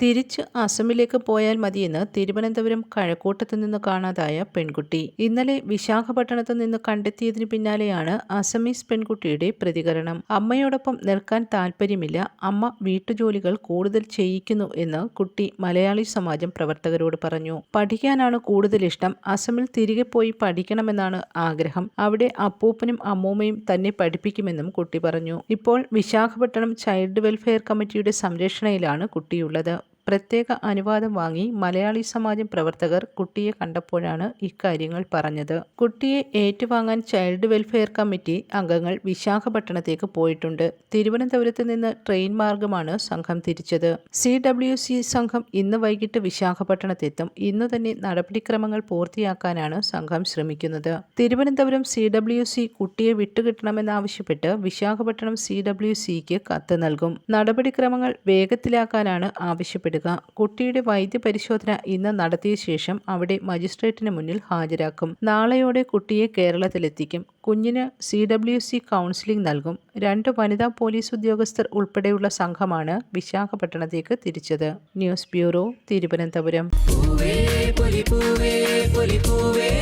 തിരിച്ച് അസമിലേക്ക് പോയാൽ മതിയെന്ന് തിരുവനന്തപുരം കഴക്കൂട്ടത്ത് നിന്ന് കാണാതായ പെൺകുട്ടി. ഇന്നലെ വിശാഖപട്ടണത്ത് നിന്ന് കണ്ടെത്തിയതിന് പിന്നാലെയാണ് അസമീസ് പെൺകുട്ടിയുടെ പ്രതികരണം. അമ്മയോടൊപ്പം നിൽക്കാൻ താല്പര്യമില്ല അമ്മ വീട്ടുജോലികൾ കൂടുതൽ ചെയ്യിക്കുന്നു എന്ന് കുട്ടി മലയാളി സമാജം പ്രവർത്തകരോട് പറഞ്ഞു. പഠിക്കാനാണ് കൂടുതൽ ഇഷ്ടം. അസമിൽ തിരികെ പോയി പഠിക്കണമെന്നാണ് ആഗ്രഹം. അവിടെ അപ്പൂപ്പനും അമ്മൂമ്മയും തന്നെ പഠിപ്പിക്കുമെന്നും കുട്ടി പറഞ്ഞു. ഇപ്പോൾ വിശാഖപട്ടണം ചൈൽഡ് വെൽഫെയർ കമ്മിറ്റിയുടെ സംരക്ഷണയിലാണ് കുട്ടിയുള്ളത്. പ്രത്യേക അനുവാദം വാങ്ങി മലയാളി സമാജം പ്രവർത്തകർ കുട്ടിയെ കണ്ടപ്പോഴാണ് ഇക്കാര്യങ്ങൾ പറഞ്ഞത്. കുട്ടിയെ ഏറ്റുവാങ്ങാൻ ചൈൽഡ് വെൽഫെയർ കമ്മിറ്റി അംഗങ്ങൾ വിശാഖപട്ടണത്തേക്ക് പോയിട്ടുണ്ട്. തിരുവനന്തപുരത്ത് നിന്ന് ട്രെയിൻ മാർഗമാണ് സംഘം തിരിച്ചത്. സി ഡബ്ല്യു സി സംഘം ഇന്ന് വൈകിട്ട് വിശാഖപട്ടണത്തെത്തും. ഇന്ന് തന്നെ നടപടിക്രമങ്ങൾ പൂർത്തിയാക്കാനാണ് സംഘം ശ്രമിക്കുന്നത്. തിരുവനന്തപുരം സി ഡബ്ല്യു സി കുട്ടിയെ വിട്ടുകിട്ടണമെന്നാവശ്യപ്പെട്ട് വിശാഖപട്ടണം സി ഡബ്ല്യു സിക്ക് കത്ത് നൽകും. നടപടിക്രമങ്ങൾ വേഗത്തിലാക്കാനാണ് ആവശ്യപ്പെടുക കുട്ടിയുടെ വൈദ്യപരിശോധന ഇന്ന് നടത്തിയ ശേഷം അവിടെ മജിസ്ട്രേറ്റിന് മുന്നിൽ ഹാജരാക്കും. നാളെയോടെ കുട്ടിയെ കേരളത്തിലെത്തിക്കും. കുഞ്ഞിന് സി ഡബ്ല്യു സി കൗൺസിലിംഗ് നൽകും. രണ്ട് വനിതാ പോലീസ് ഉദ്യോഗസ്ഥർ ഉൾപ്പെടെയുള്ള സംഘമാണ് വിശാഖപട്ടണത്തേക്ക് തിരിച്ചത്. News bureau Thiruvananthapuram. പൊലി പൂവേ പൊലി പൂവേ